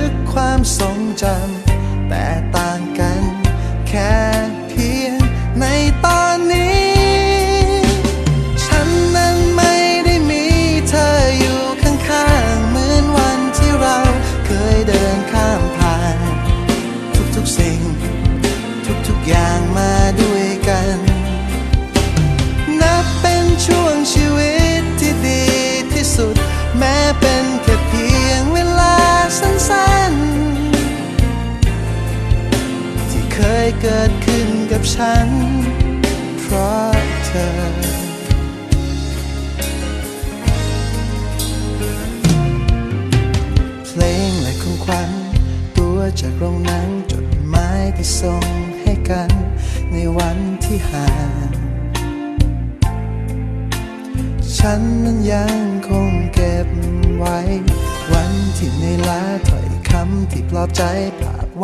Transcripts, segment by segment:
ก ควา เกิดขึ้นกับฉัน เพราะเธอ เพลงและของขวัญตัวจากโรงหนังจดหมายที่ส่งให้กัน ในวันที่ห่างฉันนั้นยังคงเก็บไว้ วันที่ในลาถ้อยคำที่ปลอบใจภาพ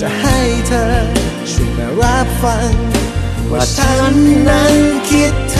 จะให้เธอช่วยมารับฟัง ว่าฉันนั้นคิดเธอ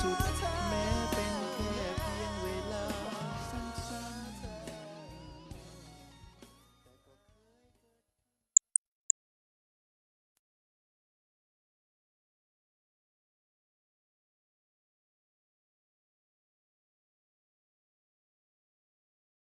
Soup.